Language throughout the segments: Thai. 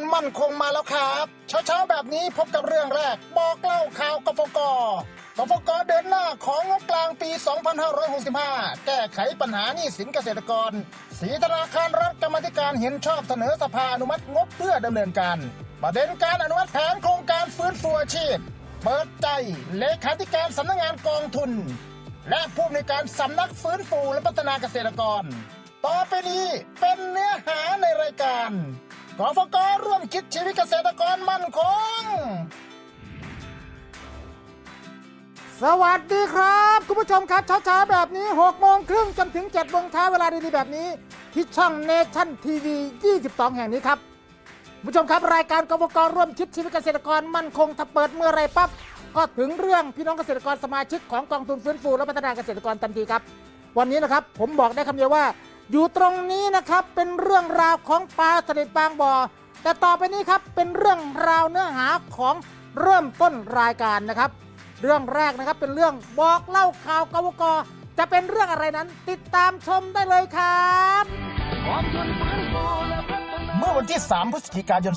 รมั่นคงมาแล้วครับเช้าๆแบบนี้พบกับเรื่องแรก บอกเล่าข่าวกฟกกฟกเดินหน้าของงบกลางปี 2565 แก้ไขปัญหาหนี้สินเกษตรกร สีธนาคารรัฐกรรมธิการเห็นชอบเสนอสภาอนุมัติงบเพื่อดำเนินการ ประเด็นการอนุมัติแผนโครงการฟื้นฟูอาชีพ เปิดใจเลขาธิการสำนักงานกองทุน และผู้อำนวยการสำนักฟื้นฟูและพัฒนาเกษตรกร ต่อไปนี้เป็นเนื้อหาในรายการ กฟกร่วมคิดชีวิตเกษตรกรมั่นคง สวัสดีครับ คุณผู้ชมครับเช้าๆแบบนี้6โมงครึ่งจนถึง7โมงเช้าเวลาดีๆแบบนี้ ที่ช่องเนชั่นทีวี22 แห่งนี้ครับคุณผู้ชมครับรายการกบกร่วมคิดชีวิตเกษตรกรมั่นคงถ้าเปิดเมื่อไรปั๊บก็ถึงเรื่องพี่น้องเกษตรกรสมาชิกของกองทุนฟื้นฟูและพัฒนาเกษตรกรทันทีครับ วันนี้นะครับผมบอกได้คำเดียวว่า อยู่ตรงนี้นะครับเป็นเรื่องราวของปลาสลิดบางบ่อ แต่ต่อไปนี้ครับเป็นเรื่องราวเนื้อหาของเริ่มต้นรายการนะครับ เรื่องแรกนะครับเป็นเรื่องบอกเล่าข่าวกวกจะเป็นเรื่องอะไรนั้น ติดตามชมได้เลยครับเมื่อวันที่ 3 พฤศจิกายน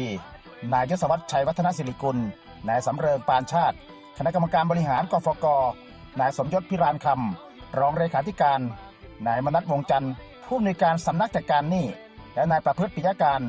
2564 นายยศวัตรชัยวัฒนศิริกุล นายสำเริงปานชาติ คณะกรรมการบริหารกฟก นายสมยศพิรานคำ รองเลขาธิการ นายมนัทวงจันทร์ผู้อำนวยการสำนักจัดการหนี้และนายประพฤติปิยการ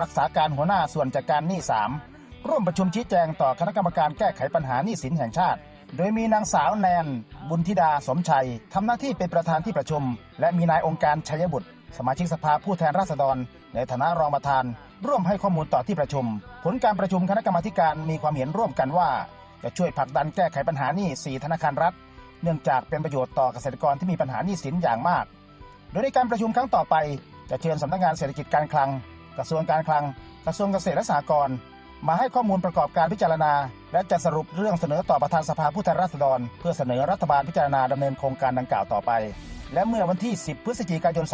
รักษาการหัวหน้าส่วนจัดการหนี้3ร่วมประชุมชี้แจงต่อคณะกรรมการแก้ไขปัญหาหนี้สินแห่งชาติ โดยมีนางสาวแนน บุญธิดาสมชัยทำหน้าที่เป็นประธานที่ประชุม และมีนายองค์การชัยบุตร สมาชิกสภาผู้แทนราษฎร ในฐานะรองประธาน ร่วมให้ข้อมูลต่อที่ประชุม ผลการประชุมคณะกรรมาการมีความเห็นร่วมกันว่า จะช่วยผลักดันแก้ไขปัญหาหนี้สี่ธนาคารรัฐ เนื่องจากเป็นประโยชน์ต่อเกษตรกรที่มีปัญหาหนี้สินอย่างมาก โดยในการประชุมครั้งต่อไปจะเชิญสำนักงานเศรษฐกิจการคลัง กระทรวงการคลัง กระทรวงเกษตรและสหกรณ์มาให้ข้อมูลประกอบการพิจารณา และจะสรุปเรื่องเสนอต่อประธานสภาผู้แทนราษฎร เพื่อเสนอรัฐบาลพิจารณาดำเนินโครงการดังกล่าวต่อไป และเมื่อวันที่ 10 พฤศจิกายน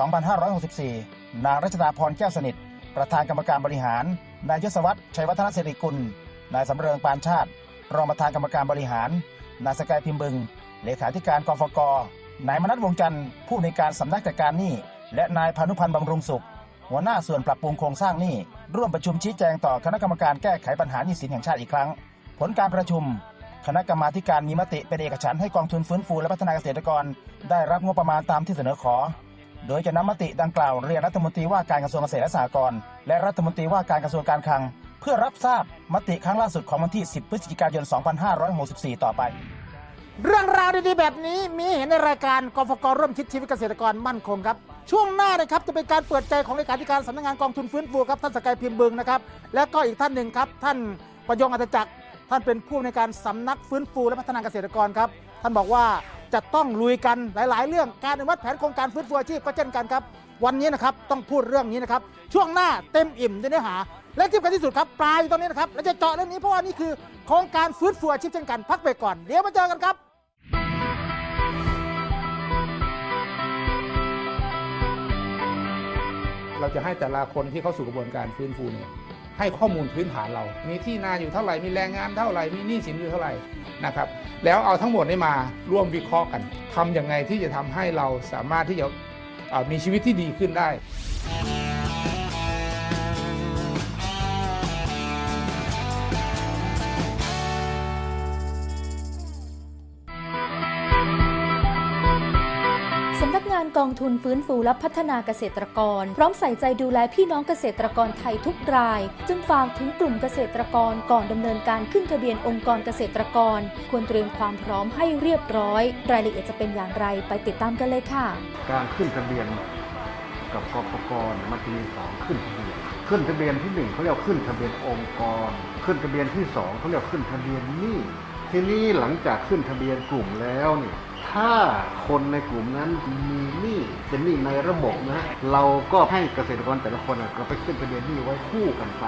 2564 นางรัชดาพรแก้วสนิท ประธานกรรมการบริหาร นายยศวัตรชัยวัฒนศิริกุล นายสำเริงปานชาติ รองประธานกรรมการบริหาร นายสกายพิมพ์บึง เลขาธิการกฟกนายมนัทวงจันทร์ผู้ในการสำนักจัดการหนี้ และนายพานุพันธ์บำรุงสุข หัวหน้าส่วนปรับปรุงโครงสร้างหนี้ ร่วมประชุมชี้แจงต่อคณะกรรมการแก้ไขปัญหาหนี้สินแห่งชาติอีกครั้ง ผลการประชุม คณะกรรมาการมีมติเป็นเอกฉันท์ให้กองทุนฟื้นฟูและพัฒนาเกษตรกร ได้รับงบประมาณตามที่เสนอขอ โดยจะนำมติดังกล่าวเรียนรัฐมนตรีว่าการกระทรวงเกษตรและสหกรณ์และรัฐมนตรีว่าการกระทรวงการคลัง เพื่อรับทราบมติครั้งล่าสุดของวันที่ 10 พฤศจิกายน 2564 ต่อไป เรื่องราวดีๆแบบนี้มีเห็นในรายการกฟกร่วมคิดชีวิตเกษตรกรมั่นคงครับ ช่วงหน้านะครับจะเป็นการเปิดใจของเลขาธิการสำนักงานกองทุนฟื้นฟูครับท่านสกายพิมพ์บึงนะครับและก็อีกท่านหนึ่งครับ ท่านประยงอัตจักร ท่านเป็นผู้ในการสำนักฟื้นฟูและพัฒนาเกษตรกรครับ ท่านบอกว่าจะต้องลุยกันหลาย ๆ เรื่องการอนุมัติแผนโครงการฟื้นฟูอาชีพก็เช่นกันครับ วันนี้นะครับต้องพูดเรื่องนี้นะครับช่วงหน้าเต็มอิ่มด้วยเนื้อหา และที่สำคัญที่สุดครับปลายตรงนี้นะครับและจะเจาะเรื่องนี้เพราะว่านี่คือโครงการฟื้นฟูอาชีพเช่นกันพักไปก่อนเดี๋ยวมาเจอกันครับ เราจะให้แต่ละคนที่เข้าสู่กระบวนการฟื้นฟูเนี่ยให้ข้อมูลพื้นฐานเรา มีที่นาอยู่เท่าไหร่ มีแรงงานเท่าไหร่ มีหนี้สินอยู่เท่าไหร่นะครับ แล้วเอาทั้งหมดนี้มาร่วมวิเคราะห์กันทำยังไงที่จะทำให้เราสามารถที่จะมีชีวิตที่ดีขึ้นได้ กองทุนฟื้นฟูและพัฒนาเกษตรกร พร้อมใส่ใจดูแลพี่น้องเกษตรกรไทยทุกราย จึงฝากถึงกลุ่มเกษตรกรก่อนดำเนินการขึ้นทะเบียนองค์กรเกษตรกร ควรเตรียมความพร้อมให้เรียบร้อย รายละเอียดจะเป็นอย่างไรไปติดตามกันเลยค่ะ การขึ้นทะเบียนกับกปกรมันจะมีสองขึ้นทะเบียนขึ้นทะเบียนที่หนึ่งเขาเรียกขึ้นทะเบียนองค์กร ขึ้นทะเบียนที่สองเขาเรียกขึ้นทะเบียนหนี้ทีนี้หลังจากขึ้นทะเบียนกลุ่มแล้วเนี่ย ถ้าคนในกลุ่มนั้นมีหนี้เป็นหนี้ในระบบนะเราก็ให้เกษตรกรแต่ละคนอะก็ไปขึ้นทะเบียนหนี้ไว้คู่กันไป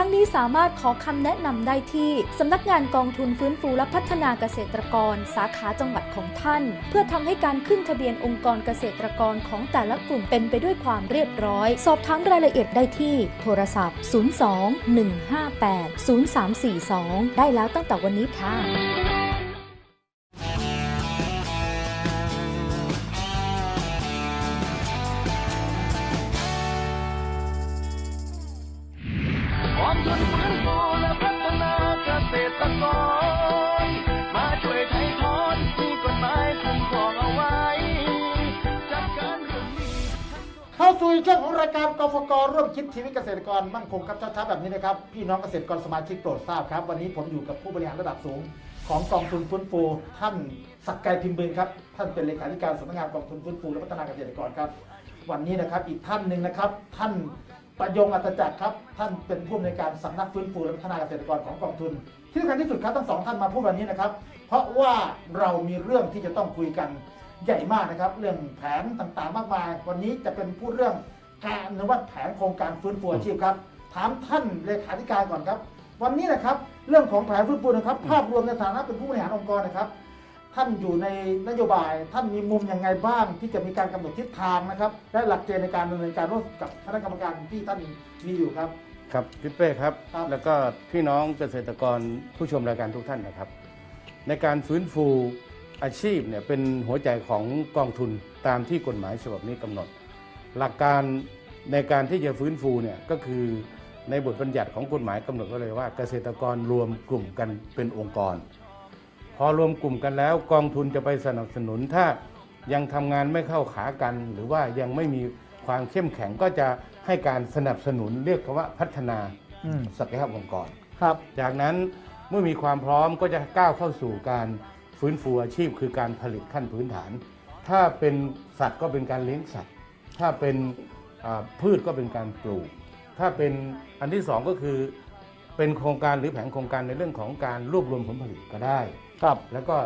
ทั้งนี้สามารถขอคำแนะนำได้ที่สำนักงานกองทุนฟื้นฟูและพัฒนาเกษตรกร สาขาจังหวัดของท่าน เพื่อทำให้การขึ้นทะเบียนองค์กรเกษตรกรของแต่ละกลุ่มเป็นไปด้วยความเรียบร้อย สอบถามรายละเอียดได้ที่ โทรศัพท์ 02 158 0342 ได้แล้วตั้งแต่วันนี้ค่ะ การกฟกร่วมคิดชีวิตเกษตรกรมั่นคงครับเช้าๆแบบนี้นะครับพี่น้องเกษตรกรสมาชิกโปรดทราบครับ วันนี้ผมอยู่กับผู้บริหารระดับสูง ของกองทุนฟื้นฟูท่านสักไกพิมพ์บืนครับท่านเป็นเลขาธิการสำนักงานกองทุนฟื้นฟูและพัฒนาเกษตรกรครับ วันนี้นะครับอีกท่านหนึ่งนะครับท่านประยงอัตจักรครับท่านเป็นผู้อำนวยการสำนักฟื้นฟูและพัฒนาเกษตรกรของกองทุน ที่สำคัญที่สุดครับทั้งสองท่านมาพูดวันนี้นะครับ เพราะว่าเรามีเรื่องที่จะต้องคุยกันใหญ่มากนะครับ เรื่องแผนต่างๆ มากมาย วันนี้จะเป็นพูดเรื่อง การอนุวัตแผนโครงการฟื้นฟูอาชีพครับ ถามท่านเลขาธิการก่อนครับ วันนี้นะครับเรื่องของแผนฟื้นฟูนะครับ ภาพรวมในฐานะเป็นผู้บริหารองค์กรนะครับ ท่านอยู่ในนโยบาย ท่านมีมุมยังไงบ้าง ที่จะมีการกำหนดทิศทางนะครับ และหลักเกณฑ์ในการดำเนินการร่วมกับคณะกรรมการที่ท่านมีอยู่ครับ ครับพี่เป้ครับ ครับ แล้วก็พี่น้องเกษตรกรผู้ชมรายการทุกท่านนะครับ ในการฟื้นฟูอาชีพเนี่ยเป็นหัวใจของกองทุนตามที่กฎหมายฉบับนี้กำหนด หลักการในการที่จะฟื้นฟูเนี่ยก็คือในบทบัญญัติของกฎหมายกำหนดไว้เลยว่า เกษตรกรรวมกลุ่มกันเป็นองค์กร พอรวมกลุ่มกันแล้วกองทุนจะไปสนับสนุนถ้ายังทำงานไม่เข้าขากัน หรือว่ายังไม่มีความเข้มแข็งก็จะให้การสนับสนุนเรียกว่าพัฒนาอืมศักยภาพองค์กรครับ จากนั้นเมื่อมีความพร้อมก็จะก้าวเข้าสู่การฟื้นฟูอาชีพ คือการผลิตขั้นพื้นฐาน ถ้าเป็นสัตว์ก็เป็นการเลี้ยงสัตว์ ถ้าเป็นอ่าพืชก็เป็นการปลูก ถ้าเป็นอันที่สองก็คือเป็นโครงการหรือแผนโครงการในเรื่องของการรวบรวมผลผลิตก็ได้ ครับ แล้วก็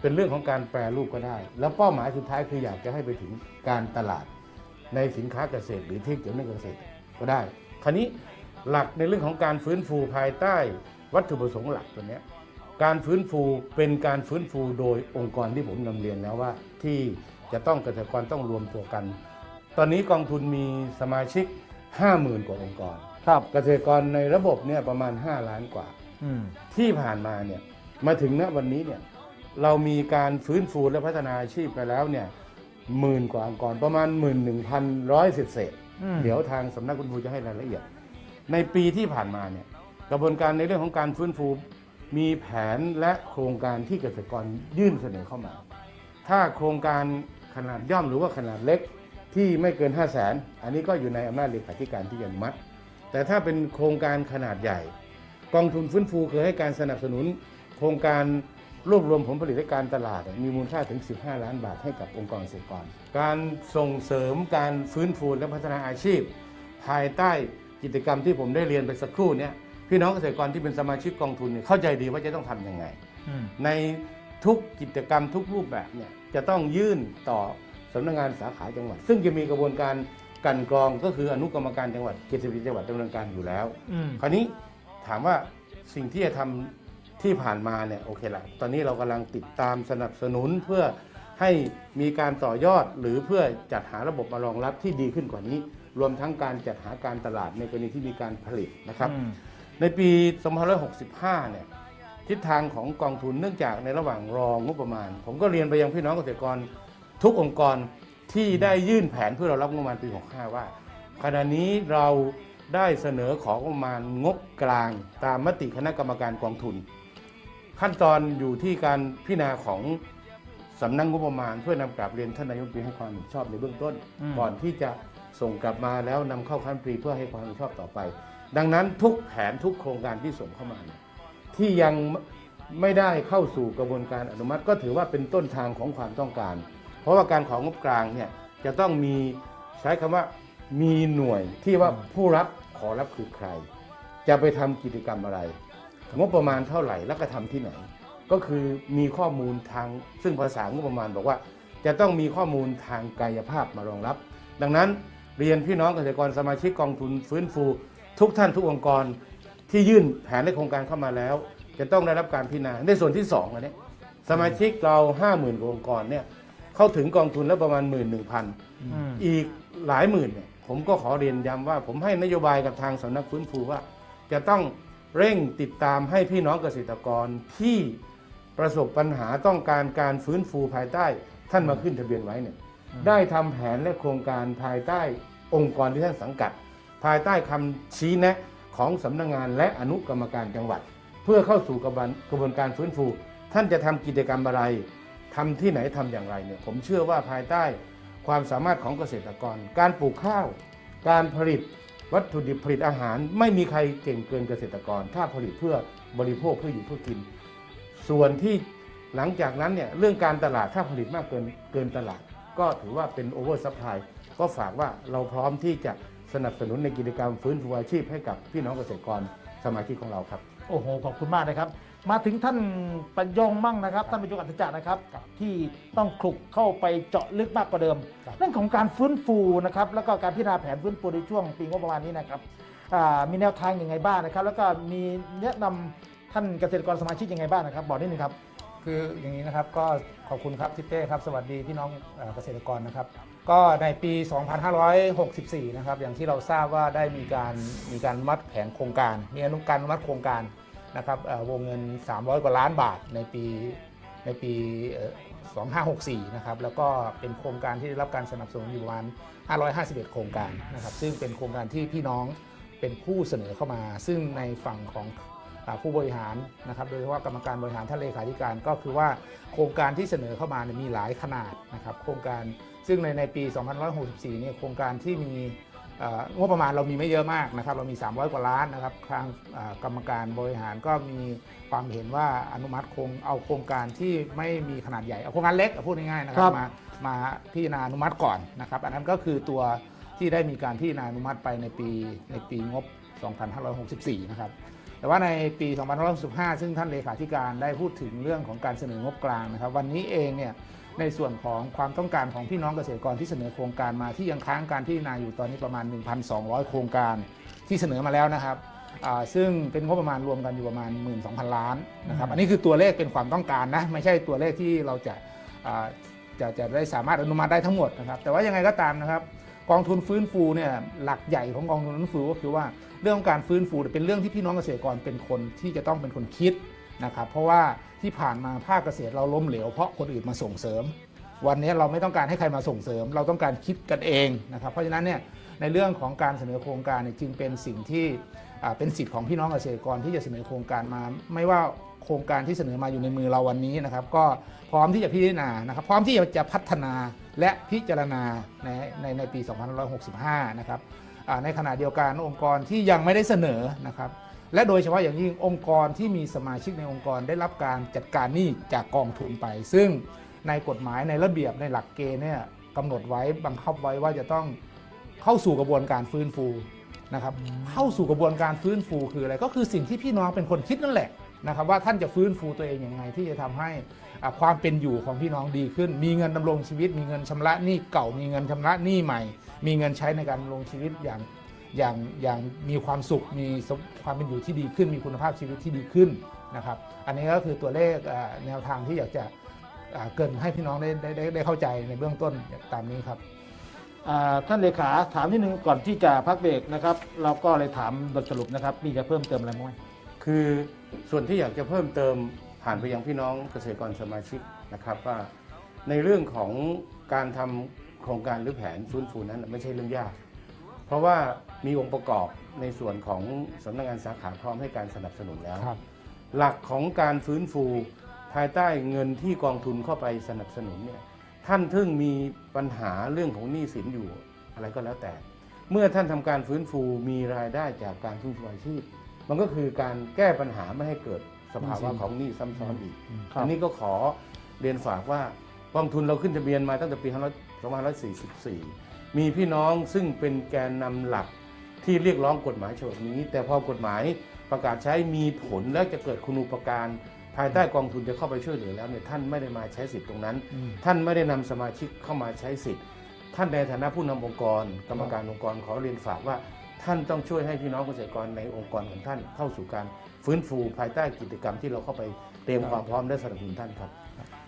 เป็นเรื่องของการแปรรูปก็ได้ แล้วเป้าหมายสุดท้ายคืออยากจะให้ไปถึงการตลาดในสินค้าเกษตรหรือที่เกี่ยวเนื่องกับเกษตรก็ได้ คราวนี้หลักในเรื่องของการฟื้นฟูภายใต้วัตถุประสงค์หลักตัวเนี้ยการฟื้นฟูเป็นการฟื้นฟูโดยองค์กรที่ผมนำเรียนแล้วว่า ที่จะต้องเกษตรกรต้องรวมตัวกัน ตอนนี้กองทุนมีสมาชิก 50,000 กว่าองค์กร ครับเกษตรกรในระบบเนี่ยประมาณ 5 ล้านกว่า อืมที่ผ่านมาเนี่ยมาถึงณวันนี้เนี่ยเรามีการฟื้นฟูและพัฒนาอาชีพไปแล้วเนี่ยหมื่นกว่าองค์กรประมาณ 1 1 1 0 0เศษเศษๆอืมเดี๋ยวทางสำนักคุณครูจะให้รายละเอียด ในปีที่ผ่านมาเนี่ยกระบวนการในเรื่องของการฟื้นฟูมีแผนและโครงการที่เกษตรกรยื่นเสนอเข้ามา ถ้าโครงการขนาดย่อมหรือว่าขนาดเล็ก ที่ไม่เกิน 5 0 0แสนอันนี้ก็อยู่ในอำนาจเลขาธิการที่จะอนุมัติแต่ถ้าเป็นโครงการขนาดใหญ่ กองทุนฟื้นฟูเคยให้การสนับสนุน โครงการรวบรวมผลผลิตและการตลาด มีมูลค่าถึง 15 ล้านบาทให้กับองค์กรเกษตรกร การส่งเสริมการฟื้นฟูและพัฒนาอาชีพ ภายใต้กิจกรรมที่ผมได้เรียนไปสักครู่เนี้ยพี่น้องเกษตรกรที่เป็นสมาชิกกองทุนเนี่ยเข้าใจดีว่าจะต้องทำยังไงอืมในทุกกิจกรรมทุกรูปแบบเนี่ยจะต้องยื่นต่อ สำนักงานสาขาจังหวัด ซึ่งจะมีกระบวนการกลันกรองก็คืออนุกรรมการจังหวัดเขตสิบจังหวัดดำเนินการอยู่แล้ว อืมคราวนี้ถามว่าสิ่งที่จะทำที่ผ่านมาเนี่ยโอเคละตอนนี้เรากำลังติดตามสนับสนุนเพื่อให้มีการต่อยอดหรือเพื่อจัดหาระบบมารองรับที่ดีขึ้นกว่านี้ รวมทั้งการจัดหาการตลาดในกรณีที่มีการผลิตนะครับ อืมในปี 2565 เนี่ย ทิศทางของกองทุนเนื่องจากในระหว่างรองงบประมาณ ผมก็เรียนไปยังพี่น้องเกษตรกร ทุกองค์กรที่ได้ยื่นแผนเพื่อเรารับงบประมาณปี 65 ว่า ขณะนี้เราได้เสนอของบประมาณงบกลางตามมติคณะกรรมการกองทุน ขั้นตอนอยู่ที่การพิจารณาของสำนักงบประมาณ เพื่อนำกลับเรียนท่านนายกรัฐมนตรีให้ความเห็นชอบในเบื้องต้นอืมก่อนที่จะส่งกลับมาแล้วนำเข้าขั้นปรีเพื่อให้ความเห็นชอบต่อไป ดังนั้นทุกแผนทุกโครงการที่ส่งเข้ามาเนี่ยที่ยังไม่ได้เข้าสู่กระบวนการอนุมัติ ก็ถือว่าเป็นต้นทางของความต้องการ เพราะว่าการของงบกลางเนี่ยจะต้องมีใช้คำว่ามีหน่วยที่ว่าผู้รับขอรับคือใคร จะไปทำกิจกรรมอะไรงบประมาณเท่าไหร่แล้วก็ทำที่ไหน ก็คือมีข้อมูลทางซึ่งภาษางบประมาณบอกว่า จะต้องมีข้อมูลทางกายภาพมารองรับ ดังนั้นเรียนพี่น้องเกษตรกรสมาชิกกองทุนฟื้นฟู ทุกท่านทุกองค์กรที่ยื่นแผนในโครงการเข้ามาแล้ว จะต้องได้รับการพิจารณาในส่วนที่สองอันนี้สมาชิกเราห้าหมื่นองค์กรเนี่ย เข้าถึงกองทุนแล้วประมาณหมื่นหนึ่งพันอืมอีกหลายหมื่นเนี่ยผมก็ขอเรียนย้ำว่า ผมให้นโยบายกับทางสำนักฟื้นฟูว่า จะต้องเร่งติดตามให้พี่น้องเกษตรกรที่ประสบปัญหาต้องการการฟื้นฟูภายใต้ ท่านมาขึ้นทะเบียนไว้เนี่ยได้ทำแผนและโครงการภายใต้องค์กรที่ท่านสังกัด ภายใต้คำชี้แนะของสำนักงานและอนุกรรมการจังหวัด เพื่อเข้าสู่กระบวนกระบวนการฟื้นฟู ท่านจะทำกิจกรรมอะไร ทำที่ไหนทำอย่างไรเนี่ยผมเชื่อว่าภายใต้ความสามารถของเกษตรกร การปลูกข้าว การผลิตวัตถุดิบผลิตอาหาร ไม่มีใครเก่งเกินเกษตรกร ถ้าผลิตเพื่อบริโภคเพื่ออยู่เพื่อกิน ส่วนที่หลังจากนั้นเนี่ยเรื่องการตลาดถ้าผลิตมากเกินเกินตลาด ก็ถือว่าเป็นโอเวอร์ซัพพลายก็ฝากว่าเราพร้อมที่จะสนับสนุนในกิจกรรมฟื้นฟูอาชีพให้กับพี่น้องเกษตรกรสมาชิกของเราครับ โอ้โหขอบคุณมากนะครับ มาถึงท่านปัญยงมั่งนะครับ ท่านปัญยงอัศจรรย์นะครับ ที่ต้องคลุกเข้าไปเจาะลึกมากกว่าเดิม เรื่องของการฟื้นฟูนะครับ แล้วก็การพิจารณาแผนฟื้นฟูในช่วงปีงบประมาณนี้นะครับอ่ามีแนวทางยังไงบ้างนะครับ แล้วก็มีแนะนำท่านเกษตรกรสมาชิกยังไงบ้างนะครับ บอกนิดนึงครับ คืออย่างนี้นะครับก็ขอบคุณครับทิเป้ครับสวัสดีพี่น้องเอ่อเกษตรกรนะครับ ก็ในปี 2564 นะครับ อย่างที่เราทราบว่าได้มีการมีการมัดแผนโครงการ มีอนุการอนุมัติโครงการนะครับวงเงิน 300 กว่าล้านบาทในปีในปี 2564 นะครับ แล้วก็เป็นโครงการที่ได้รับการสนับสนุนอยู่ประมาณ 551 โครงการนะครับ ซึ่งเป็นโครงการที่พี่น้องเป็นผู้เสนอเข้ามา ซึ่งในฝั่งของ ผู้บริหารนะครับโดยเฉพาะกรรมการบริหารท่านเลขาธิการก็คือว่าโครงการที่เสนอเข้ามาเนี่ยมีหลายขนาดนะครับโครงการซึ่งในในปี 2564 เนี่ยโครงการที่มีเอ่องบประมาณเรามีไม่เยอะมากนะครับเรามี 300 กว่าล้านนะครับทางอ่ากรรมการบริหารก็มีความเห็นว่าอนุมัติโครงเอาโครงการที่ไม่มีขนาดใหญ่เอาโครงการเล็กเอาพูดง่ายๆนะคครัรับบมามาพิจารณาอนุมัติก่อนนะครับอันนั้นก็คือตัวที่ได้มีการพิจารณาอนุมัติไปในปีในปีงบ 2564 นะครับ แต่ว่าในปี 2565 ซึ่งท่านเลขาธิการได้พูดถึงเรื่องของการเสนองบกลางนะครับ วันนี้เองเนี่ยในส่วนของความต้องการของพี่น้องเกษตรกรที่เสนอโครงการมาที่ยังค้างการพิจารณาอยู่ตอนนี้ประมาณ 1,200 โครงการที่เสนอมาแล้วนะครับซึ่งเป็นงบประมาณรวมกันอยู่ประมาณ 12,000 ล้านนะครับอันนี้คือตัวเลขเป็นความต้องการนะไม่ใช่ตัวเลขที่เราจะจะจะได้สามารถอนุมัติได้ทั้งหมดนะครับแต่ว่ายังไงก็ตามนะครับกองทุนฟื้นฟูเนี่ยหลักใหญ่ของกองทุนฟื้นฟูก็คือว่า เรื่องของการฟื้นฟูเป็นเรื่องที่พี่น้องเกษตรกรเป็นคนที่จะต้องเป็นคนคิดนะครับเพราะว่าที่ผ่านมาภาคเกษตรเราล้มเหลวเพราะคนอื่นมาส่งเสริม วันนี้เราไม่ต้องการให้ใครมาส่งเสริม เราต้องการคิดกันเองนะครับเพราะฉะนั้นเนี่ยในเรื่องของการเสนอโครงการเนี่ยจึงเป็นสิ่งที่เป็นสิทธิ์ของพี่น้องเกษตรกรที่จะเสนอโครงการมา ไม่ว่าโครงการที่เสนอมาอยู่ในมือเราวันนี้นะครับ ก็พร้อมที่จะพิจารณานะครับ พร้อมที่จะพัฒนาและพิจารณาในในในปี 2565 นะครับ ในขณะเดียวกันองค์กรที่ยังไม่ได้เสนอนะครับและโดยเฉพาะอย่างยิ่งองค์กรที่มีสมาชิกในองค์กรได้รับการจัดการหนี้จากกองทุนไป ซึ่งในกฎหมายในระเบียบในหลักเกณฑ์เนี่ยกำหนดไว้บังคับไว้ว่าจะต้องเข้าสู่กระบวนการฟื้นฟูนะครับเข้าสู่กระบวนการฟื้นฟูคืออะไรก็คือสิ่งที่พี่น้องเป็นคนคิดนั่นแหละนะครับว่าท่านจะฟื้นฟูตัวเองยังไงที่จะทำให้อ่าความเป็นอยู่ของพี่น้องดีขึ้น มีเงินดำรงชีวิต มีเงินชำระหนี้เก่ามีเงินชำระหนี้ใหม่ มีเงินใช้ในการดำรงชีวิตอย่างอย่างอย่างมีความสุขมีสมความเป็นอยู่ที่ดีขึ้น มีคุณภาพชีวิตที่ดีขึ้นนะครับ อันนี้ก็คือตัวเลขเอ่อแนวทางที่อยากจะเอ่อเกรินให้พี่น้องได้ได้ได้ได้เข้าใจในเบื้องต้นตามนี้ครับอ่าท่านเลขาถามนิดนึงก่อนที่จะพักเบรกนะครับ เราก็เลยถามบทสรุปนะครับ มีจะเพิ่มเติมอะไรไหมคือส่วนที่อยากจะเพิ่มเติมผ่านไปยังพี่น้องเกษตรกรสมาชิกนะครับว่าในเรื่องของการทำ โครงการหรือแผนฟื้นฟูนั้นไม่ใช่เรื่องยาก เพราะว่ามีองค์ประกอบในส่วนของสำนักงานสาขาพร้อมให้การสนับสนุนแล้ว ครับ หลักของการฟื้นฟู ภายใต้เงินที่กองทุนเข้าไปสนับสนุนเนี่ยท่านทึ่งมีปัญหาเรื่องของหนี้สินอยู่อะไรก็แล้วแต่ เมื่อท่านทำการฟื้นฟูมีรายได้จากการฟื้นฟูอาชีพ มันก็คือการแก้ปัญหาไม่ให้เกิดสภาวะของหนี้ซ้ำซ้อนอีก ครับ อันนี้ก็ขอเรียนฝากว่ากองทุนเราขึ้นทะเบียนมาตั้งแต่ปี 2544 มีพี่น้องซึ่งเป็นแกนนำหลักที่เรียกร้องกฎหมายฉบับนี้ แต่พอกฎหมายประกาศใช้มีผลและจะเกิดคุณูปการภายใต้กองทุนจะเข้าไปช่วยเหลือแล้วเนี่ยท่านไม่ได้มาใช้สิทธิ์ตรงนั้น ท่านไม่ได้นำสมาชิกเข้ามาใช้สิทธิ์ ท่านในฐานะผู้นำองค์กร กรรมการองค์กรขอเรียนฝากว่า ท่านต้องช่วยให้พี่น้องเกษตรกรในองค์กรของท่านเข้าสู่การฟื้นฟูภายใต้กิจกรรมที่เราเข้าไปเตรียมความพร้อมและสนับสนุนท่านครับ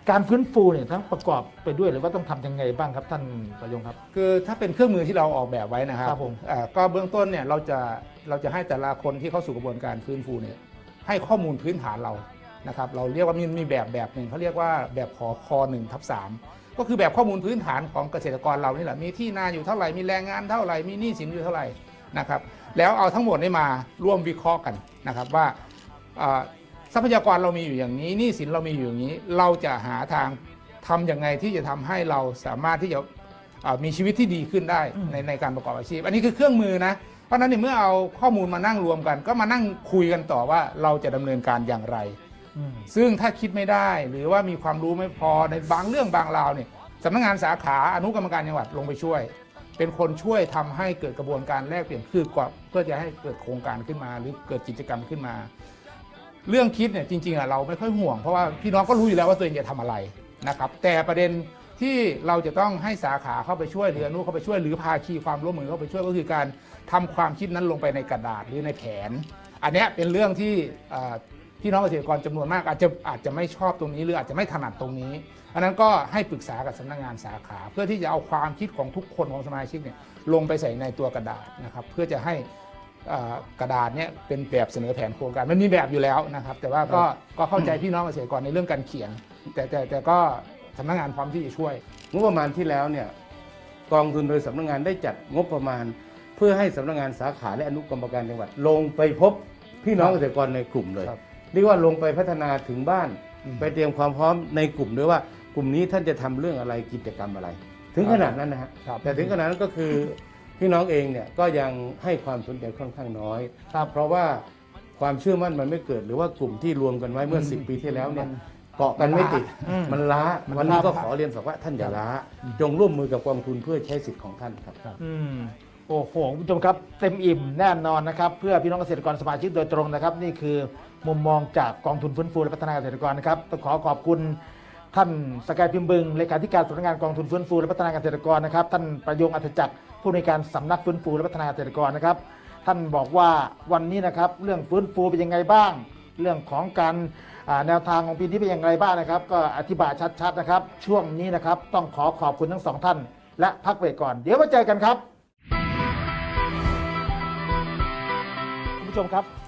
การฟื้นฟูเนี่ยทั้งประกอบไปด้วยหรือว่าต้องทำยังไงบ้างครับท่านประยงครับ คือถ้าเป็นเครื่องมือที่เราออกแบบไว้นะครับครับผมเอ่อก็เบื้องต้นเนี่ยเราจะเราจะให้แต่ละคนที่เข้าสู่กระบวนการฟื้นฟูเนี่ยให้ข้อมูลพื้นฐานเรานะครับเราเรียกว่ามีมีแบบแบบหนึ่งเขาเรียกว่าแบบขอคอหนึ่งทับสามก็คือแบบข้อมูลพื้นฐานของเกษตรกรเรานี่แหละมีที่นาอยู่เท่าไหร่มีแรงงานเท่าไหร่มีหนี้สินอยู่เท่าไหร่นะครับแล้วเอาทั้งหมดนี้มาร่วมวิเคราะห์กันนะครับว่าเอ่อ ทรัพยากรเรามีอยู่อย่างนี้หนี้สินเรามีอยู่อย่างนี้ เราจะหาทางทำยังไงที่จะทำให้เราสามารถที่จะอ่ามีชีวิตที่ดีขึ้นได้อืมในในการประกอบอาชีพ อันนี้คือเครื่องมือนะ เพราะฉะนั้นเนี่ยเมื่อเอาข้อมูลมานั่งรวมกัน ก็มานั่งคุยกันต่อว่าเราจะดำเนินการอย่างไรอืมซึ่งถ้าคิดไม่ได้หรือว่ามีความรู้ไม่พอในบางเรื่องบางราวเนี่ยสำนักงานสาขาอนุกรรมการจังหวัดลงไปช่วย เป็นคนช่วยทำให้เกิดกระบวนการแลกเปลี่ยนคือกว่าเพื่อจะให้เกิดโครงการขึ้นมา หรือเกิดกิจกรรมขึ้นมา เรื่องคิดเนี่ยจริงๆอะเราไม่ค่อยห่วงเพราะว่าพี่น้องก็รู้อยู่แล้วว่าตัวเองจะทำอะไรนะครับแต่ประเด็นที่เราจะต้องให้สาขาเข้าไปช่วยหรืออนุเข้าไปช่วยหรือภาคีความร่วมมือเข้าไปช่วยก็คือการทำความคิดนั้นลงไปในกระดาษหรือในแผน อันเนี้ยเป็นเรื่องที่เอ่อพี่น้องเกษตรกรจำนวนมากอาจจะอาจจะไม่ชอบตรงนี้ หรืออาจจะไม่ถนัดตรงนี้อันนั้นก็ให้ปรึกษากับสำนักงานสาขา เพื่อที่จะเอาความคิดของทุกคนของสมาชิกเนี่ยลงไปใส่ในตัวกระดาษนะครับเพื่อจะให้ กระดาษเนี่ยเป็นแบบเสนอแผนโครงการมันมีแบบอยู่แล้วนะครับ แต่ว่าก็ก็เข้าใจพี่น้องเกษตรกรในเรื่องการเขียน แต่แต่แต่ก็สำนักงานพร้อมที่จะช่วย งบประมาณที่แล้วเนี่ยกองทุนโดยสำนักงานได้จัดงบประมาณ เพื่อให้สำนักงานสาขาและอนุกรรมการจังหวัด ลงไปพบพี่น้องเกษตรกรในกลุ่มเลยครับเรียกว่าลงไปพัฒนาถึงบ้าน อืม ไปเตรียมความพร้อมในกลุ่มด้วยว่ากลุ่มนี้ท่านจะทำเรื่องอะไรกิจกรรมอะไร ถึงขนาดนั้นนะฮะ ครับ แต่ถึงขนาดนั้นก็คือ พี่น้องเองเนี่ยก็ยังให้ความสนใจค่อนข้างน้อยครับเพราะว่าความเชื่อมั่นมันไม่เกิด หรือว่ากลุ่มที่รวมกันไว้เมื่อ 10 ปีที่แล้วเนี่ยเกาะกันไม่ติด อืมมันล้ามันวันนี้ล้าก็ขอเรียนฝากว่าท่านอย่าล้า จงร่วมมือกับกองทุนเพื่อใช้สิทธิ์ของท่านครับ อืมโอ้โหคุณผู้ชมครับเต็มอิ่มแน่นอนนะครับ เพื่อพี่น้องเกษตรกรสมาชิกโดยตรงนะครับ นี่คือมุมมองจากกองทุนฟื้นฟูและพัฒนาเกษตรกรนะครับต้องขอขอบคุณ ท่านสกายพิมพ์บึงเลขาธิการสำนักงานกองทุนฟื้นฟูและพัฒนาเกษตรกรนะครับ ท่านประยงอัธจักร ผู้ในการสำนักฟื้นฟูและพัฒนาเกษตรกรนะครับ ท่านบอกว่าวันนี้นะครับเรื่องฟื้นฟูเป็นยังไงบ้าง เรื่องของการแนวทางของปีนี้เป็นอย่างไรบ้างนะครับ ก็อธิบายชัดๆนะครับ ช่วงนี้นะครับต้องขอขอบคุณทั้งสองท่าน และพักเบรกก่อน เดี๋ยวมาเจอกันครับคุณผู้ชมครับ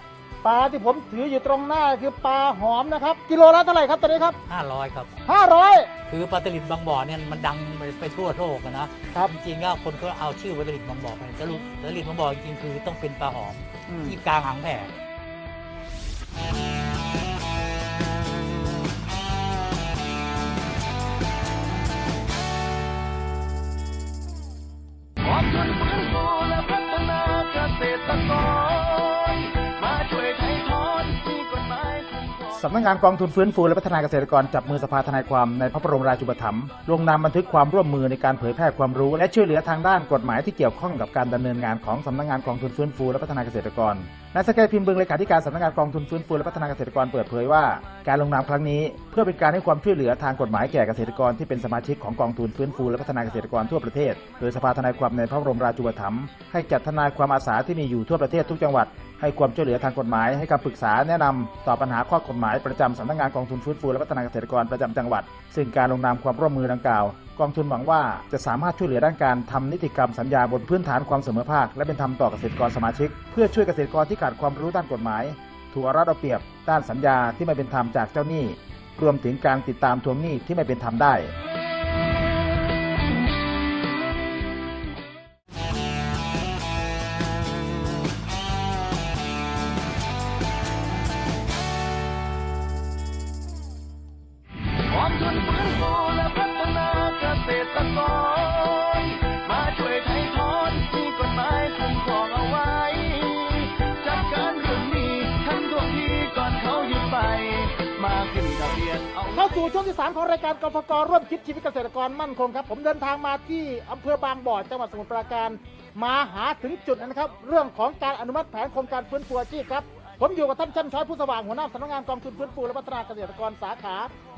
ปลาที่ผมถืออยู่ตรงหน้าคือปลาหอมนะครับ กิโลละเท่าไหร่ครับตอนนี้ครับ 500 ครับ 500 คือปลาตลิดบางบ่อเนี่ยมันดังไปไปทั่วโลกอะนะครับจริงๆก็คนก็เอาชื่อปลาตลิดบางบ่อไปสรุปปลาตลิดบางบ่อจริงๆคือต้องเป็นปลาหอมที่กลางหางแผ่กำนักงานกองทุนฟื้นฟูและพัฒนาเกษตรกรจับมือสภาทนายความในพระบรมราชูปถัมภ์ลงนามบันทึกความร่วมมือในการเผยแพร่ความรู้ และช่วยเหลือทางด้านกฎหมายที่เกี่ยวข้องกับการดำเนินงานของสำนักงานกองทุนฟื้นฟูและพัฒนาเกษตรกร นายสกายพิมพ์บึงเลขาธิการสำนักงานกองทุนฟื้นฟูและพัฒนาเกษตรกรเปิดเผยว่า การลงนามครั้งนี้ เพื่อเป็นการให้ความช่วยเหลือทางกฎหมายแก่เกษตรกรที่เป็นสมาชิกของกองทุนฟื้นฟูและพัฒนาเกษตรกรทั่วประเทศ โดยสภาทนายความในพระบรมราชูปถัมภ์ให้จัดทนายความอาสาที่มีอยู่ทั่วประเทศทุกจังหวัด ให้ความช่วยเหลือทางกฎหมายให้คำปรึกษาแนะนำต่อปัญหาข้อกฎหมายประจำสำนักงานกองทุนฟื้นฟูและพัฒนาเกษตรกรประจำจังหวัด ซึ่งการลงนามความร่วมมือดังกล่าวกองทุนหวังว่าจะสามารถช่วยเหลือด้านการทำนิติกรรมสัญญาบนพื้นฐานความเสมอภาคและเป็นธรรมต่อเกษตรกรสมาชิก เพื่อช่วยเกษตรกรที่ขาดความรู้ด้านกฎหมาย ถูกเอารัดเอาเปรียบด้านสัญญาที่ไม่เป็นธรรมจากเจ้าหนี้ รวมถึงการติดตามทวงหนี้ที่ไม่เป็นธรรมได้ เข้าสู่ช่วงที่ 3 ของรายการกฟกร่วมคิดชีวิตเกษตรกรมั่นคงครับ ผมเดินทางมาที่อำเภอบางบ่อจังหวัดสมุทรปราการมาหาถึงจุดนะครับ เรื่องของการอนุมัติแผนโครงการฟื้นฟูอาชีพครับ ผมอยู่กับท่านช่ำช้อยผู้สว่างหัวหน้าสำนักงานกองทุนฟื้นฟูและพัฒนาเกษตรกรสาขา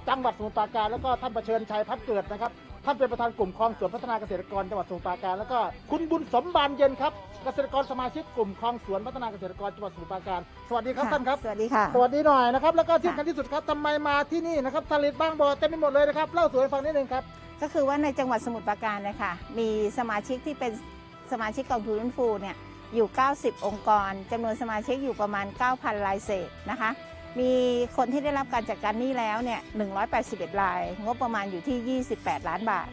จังหวัดสมุทรปราการแล้วก็ท่านประเชิญชัยพัฒเกิดนะครับ ท่านเป็นประธานกลุ่มคลองสวนพัฒนาเกษตรกรจังหวัดสมุทรปราการแล้วก็คุณบุญสมบานเย็นครับเกษตรกรสมาชิกกลุ่มคลองสวนพัฒนาเกษตรกรจังหวัดสมุทรปราการสวัสดีครับท่านครับสวัสดีค่ะ สวัสดีหน่อยนะครับแล้วก็ที่สำคัญที่สุดครับทำไมมาที่นี่นะครับผลิตบางบ่อเต็มไปหมดเลยนะครับเล่าสู่ให้ฟังนิดนึงครับก็คือว่าในจังหวัดสมุทรปราการนะคะมีสมาชิกที่เป็นสมาชิกกองทุนฟื้นฟูเนี่ยอยู่ 90 องค์กรจำนวนสมาชิกอยู่ประมาณ 9,000รายเศษนะคะ มีคนที่ได้รับการจัดการหนี้แล้วเนี่ย 181 ราย งบประมาณอยู่ที่ 28 ล้านบาท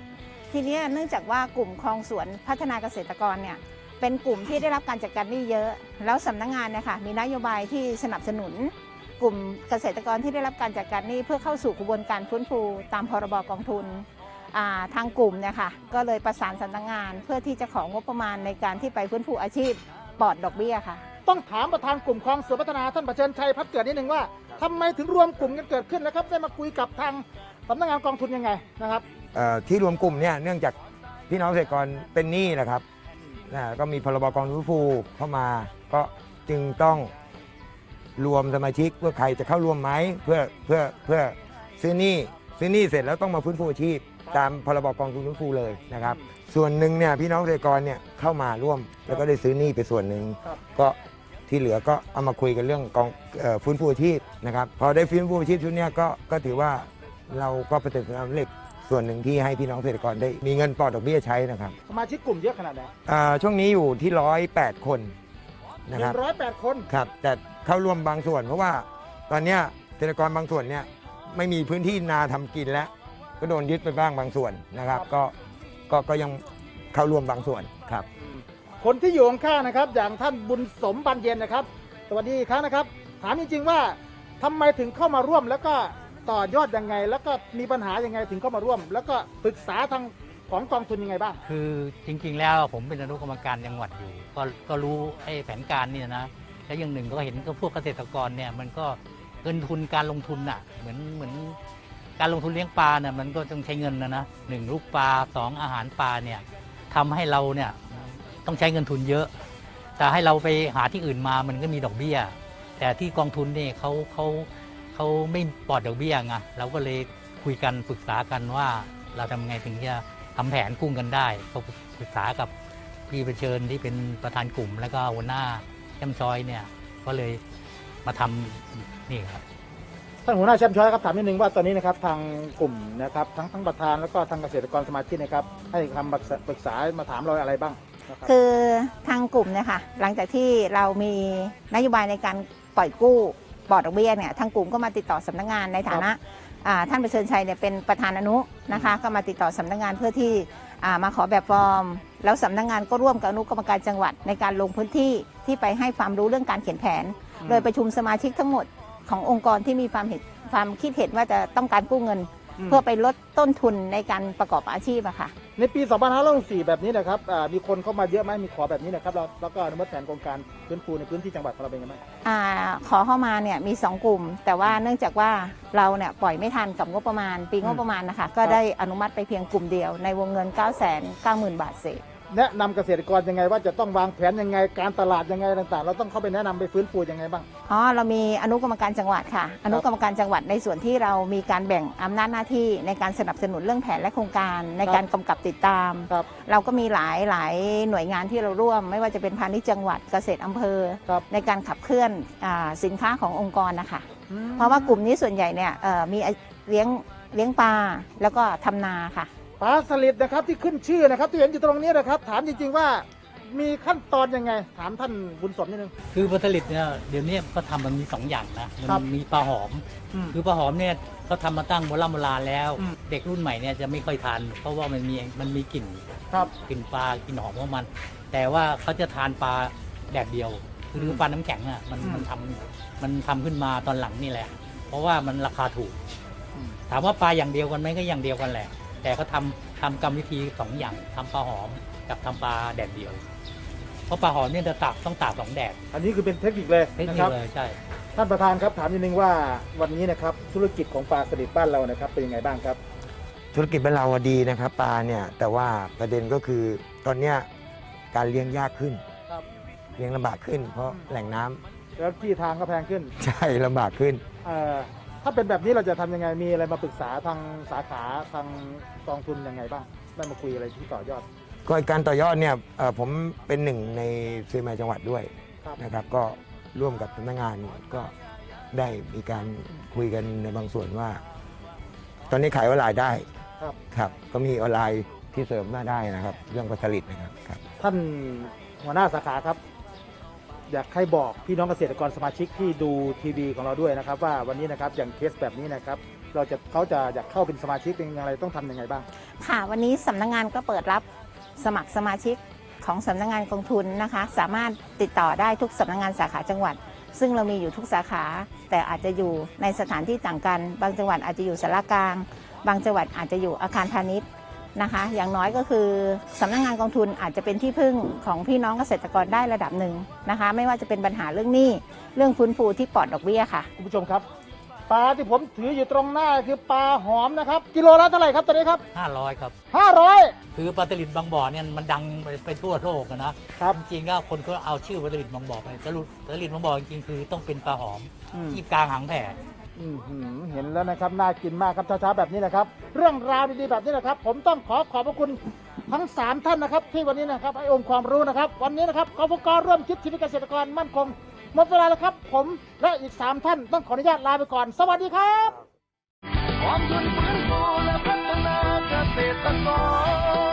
ทีนี้เนื่องจากว่ากลุ่มคลองสวนพัฒนาเกษตรกรเนี่ย เป็นกลุ่มที่ได้รับการจัดการหนี้เยอะ แล้วสำนักงานเนี่ยค่ะ มีนโยบายที่สนับสนุน กลุ่มเกษตรกรที่ได้รับการจัดการหนี้เพื่อเข้าสู่กระบวนการฟื้นฟูตามพรบกองทุนทางกลุ่มเนี่ยค่ะ ก็เลยประสานสำนักงานเพื่อที่จะของงบประมาณในการที่ไปฟื้นฟูอาชีพปลอดดอกเบี้ยค่ะ ต้องถามประธานกลุ่มคลองสวนพัฒนาท่านประเชิญชัยพัฒเกิดนิดนึงว่าทำไมถึงรวมกลุ่มกันเกิดขึ้นแล้วครับ ได้มาคุยกับทางสำนักงานกองทุนยังไงนะครับ เอ่อที่รวมกลุ่มเนี่ยเนื่องจากพี่น้องเกษตรกรเป็นหนี้นะครับนะก็มีพรบกองทุนฟูเข้ามาก็จึงต้องรวมสมาชิกเพื่อใครจะเข้าร่วมไหมเพื่อเพื่อเพื่อซื้อหนี้ซื้อหนี้เสร็จแล้วต้องมาฟื้นฟูอาชีพ ตามพรบกองทุนฟื้นฟูเลยนะครับ ส่วนหนึ่งเนี่ยพี่น้องเกษตรกรเนี่ยเข้ามาร่วม แล้วก็ได้ซื้อหนี้ไปส่วนหนึ่งครับ ก็ ที่เหลือก็เอามาคุยกันเรื่องกองเอ่อฟื้นฟูอาชีพนะครับพอได้ฟื้นฟูอาชีพชุดเนี้ยก็ก็ถือว่าเราก็ประสบความสำเร็จส่วนหนึ่งที่ให้พี่น้องเกษตรกรได้มีเงินปลอดดอกเบี้ยใช้นะครับสมาชิกกลุ่มเยอะขนาดไหนอ่าช่วงนี้อยู่ที่ร้อยแปดคนหนะคนึ่รับงร้อยแปดคนครับแต่เข้าร่วมบางส่วน เพราะว่าตอนเนี้ยเกษตรกรบางส่วนเนี่ยไม่มีพื้นที่นาทำกินแล้ว ก็โดนยึดไปบ้างบางส่วนนะครับ ก็ก็ก็ยังเข้าร่วมบางส่วนครับ คนที่อยู่ข้างๆนะครับ อย่างท่านบุญสมบันเย็นนะครับ สวัสดีอีกครั้งนะครับ ถามจริงๆว่าทำไมถึงเข้ามาร่วม แล้วก็ต่อยอดยังไง แล้วก็มีปัญหายังไงถึงเข้ามาร่วม แล้วก็ปรึกษาทางของกองทุนยังไงบ้าง คือจริงๆ แล้วผมเป็นอนุกรรมการจังหวัดอยู่ ก็ก็รู้ไอ้แผนการเนี่ยนะ แล้วอย่างหนึ่งก็เห็นก็พวกเกษตรกรเนี่ยมันก็เงินทุนการลงทุนน่ะเหมือนเหมือนการลงทุนเลี้ยงปลาเนี่ยมันก็ต้องใช้เงินนะนะหนึ่งลูกปลาสองอาหารปลาเนี่ยทำให้เราเนี่ย ต้องใช้เงินทุนเยอะ แต่ให้เราไปหาที่อื่นมามันก็มีดอกเบี้ย แต่ที่กองทุนนี่เขาเขาเขาไม่ปลอดดอกเบี้ยไงเราก็เลยคุยกันปรึกษากันว่าเราทำไงถึงจะทำแผนกู้เงินได้ก็ปรึกษากับพี่ประเชิญที่เป็นประธานกลุ่ม แล้วก็หัวหน้าแชมซอยเนี่ยก็เลยมาทำนี่ครับท่านหัวหน้าแชมป์ช้อยครับถามนิดนึงว่าตอนนี้นะครับทางกลุ่มนะครับทั้งทั้งประธานแล้วก็ทางเกษตรกรสมาชิกนะครับให้คำปรึกษามาถามเราอะไรบ้าง ครับคือทางกลุ่มเนี่ยค่ะหลังจากที่เรามีนโยบายในการปล่อยกู้ปลอดดอกเบี้ยเนี่ยทางกลุ่มก็มาติดต่อสำนักงานในฐานะอ่าท่านประเชิญชัยเนี่ยเป็นประธานอนุนะคะก็มาติดต่อสำนักงานเพื่อที่อ่ามาขอแบบฟอร์ม แล้วสำนักงานก็ร่วมกับอนุกรรมการจังหวัดในการลงพื้นที่ที่ไปให้ความรู้เรื่องการเขียนแผน โดยประชุมสมาชิกทั้งหมดขององค์กรที่มีความเห็นความคิดเห็นว่าจะต้องการกู้เงิน เพื่อไปลดต้นทุนในการประกอบอาชีพอะค่ะ ในปี 2564แบบนี้นะครับอ่ามีคนเข้ามาเยอะไหมมีขอแบบนี้นะครับเราแล้วก็อนุมัติแผนโครงการฟื้นฟูในพื้นที่จังหวัดของเราเป็นยังไงบ้าง อาขอเข้ามาเนี่ยมี 2 กลุ่ม แต่ว่าเนื่องจากว่าเราเนี่ยปล่อยไม่ทันกับงบประมาณ ปีงบประมาณนะคะ ก็ได้อนุมัติไปเพียงกลุ่มเดียวในวงเงิน 9 9 0 0 0 0 บาทเศษ แนะนำเกษตรกรยังไง ว่าจะต้องวางแผนยังไงการตลาดยังไงต่างๆ เราต้องเข้าไปแนะนำไปฟื้นฟูยังไงบ้าง อ๋อเรามีอนุกรรมการจังหวัดค่ะ อนุกรรมการจังหวัดในส่วนที่เรามีการแบ่งอำนาจหน้าที่ในการสนับสนุนเรื่องแผนและโครงการในการกำกับติดตาม ครับ เราก็มีหลายหลายหน่วยงานที่เราร่วม ไม่ว่าจะเป็นพาณิชย์จังหวัดเกษตรอำเภอ ครับในการขับเคลื่อนอาสินค้าขององค์กรนะคะ เพราะว่ากลุ่มนี้ส่วนใหญ่เนี่ยเอ่อมีเลี้ยงเลี้ยงปลาแล้วก็ทำนาค่ะ ปลาสลิดนะครับที่ขึ้นชื่อนะครับ ที่เห็นอยู่ตรงนี้นะครับ ถามจริงๆว่ามีขั้นตอนยังไง ถามท่านบุญสมนิดนึง คือผลผลิตเนี่ยเดี๋ยวนี้ก็ทำมันมีสองอย่างนะมัครับมีปลาหอม อืมคือปลาหอมเนี่ยเขาทำมาตั้งโบราณโบราณแล้ว อืม เด็กรุ่นใหม่เนี่ยจะไม่ค่อยทาน เพราะว่ามันมีมันมีกลิ่นครับ กลิ่นปลากลิ่นหอมของมัน แต่ว่าเขาจะทานปลาแดดเดียวคือปลาน้ำแข็งอะมันอืมมันทำมันทำขึ้นมาตอนหลังนี่แหละ เพราะว่ามันราคาถูก อืม ถามว่าปลาอย่างเดียวกันไหมก็อย่างเดียวกันแหละ แต่เขาทำทำกรรมวิธีสองอย่างทำปลาหอมกับทำปลาแดดเดียว เพราะปลาหอมเนี่ยจะตากต้องตากสองแดดอันนี้คือเป็นเทคนิคเลยเทคนะนิคครับเลยใช่ ท่านประธานครับถามนิดนึงว่าวันนี้นะครับธุรกิจของปลาสลิดบ้านเรานะครับเป็นยังไงบ้างครับ ธุรกิจบ้านเราอะดีนะครับปลาเนี่ยแต่ว่าประเด็นก็คือตอนเนี้ยการเลี้ยงยากขึ้นครับ เลี้ยงลำบากขึ้น เพราะแหล่งน้ำแล้วที่ทางก็แพงขึ้น ใช่ลำบากขึ้น เอ่อ ถ้าเป็นแบบนี้เราจะทำยังไงมีอะไรมาปรึกษาทางสาขาทางกองทุนยังไงบ้างได้มาคุยอะไรที่ต่อยอด ก็การต่อยอดเนี่ยเอ่อผมเป็นหนึ่งในซีมาจังหวัดด้วยครับ นะครับ ก็ร่วมกับพนักงานก็ได้มีการคุยกันในบางส่วนว่า ตอนนี้ขายออนไลน์ได้ครับ ครับ ก็มีออนไลน์ที่เสริมมาได้นะครับ เรื่องผลิตนะครับครับ ท่านหัวหน้าสาขาครับ อยากให้บอกพี่น้องเกษตรกรสมาชิกที่ดูทีวีของเราด้วยนะครับ ว่าวันนี้นะครับอย่างเคสแบบนี้นะครับ เราจะเขาจะอยากเข้าเป็นสมาชิกเป็นอย่างไรต้องทำยังไงบ้าง ค่ะวันนี้สำนักงานก็เปิดรับสมัครสมาชิกของสำนักงานกองทุนนะคะ สามารถติดต่อได้ทุกสำนักงานสาขาจังหวัด ซึ่งเรามีอยู่ทุกสาขา แต่อาจจะอยู่ในสถานที่ต่างกัน บางจังหวัดอาจจะอยู่สารกลาง บางจังหวัดอาจจะอยู่อาคารพาณิชย์ นะคะ อย่างน้อยก็คือสำนักงานกองทุนอาจจะเป็นที่พึ่งของพี่น้องเกษตรกรได้ระดับหนึ่งนะคะ ไม่ว่าจะเป็นปัญหาเรื่องหนี้เรื่องฟื้นฟูที่ปลอดดอกเบี้ยค่ะ คุณผู้ชมครับ ปลาที่ผมถืออยู่ตรงหน้าคือปลาหอมนะครับ กิโลละเท่าไหร่ครับตอนนี้ครับ 500 ครับ 500 คือปลาสลิดบางบ่อเนี่ยมันดังไปไปทั่วโลกอะนะครับ จริงๆก็คนก็เอาชื่อปลาสลิดบางบ่อไปสรุปปลาสลิดบางบ่อจริงๆคือต้องเป็นปลาหอมอืม ที่กลางหางแผ่ อื้อหือเห็นแล้วนะครับน่ากินมากครับเช้าๆแบบนี้นะครับ เรื่องราวดีๆแบบนี้นะครับ ผมต้องขอขอบพระคุณทั้ง 3 ท่านนะครับ ที่วันนี้นะครับให้องค์ความรู้นะครับ วันนี้นะครับกฟกร่วมคิดชีวิตเกษตรกรมั่นคงหมดเวลาแล้วครับ ผมและอีก 3 ท่านต้องขออนุญาตลาไปก่อน สวัสดีครับกองทุนฟื้นฟูและพัฒนาเกษตรกร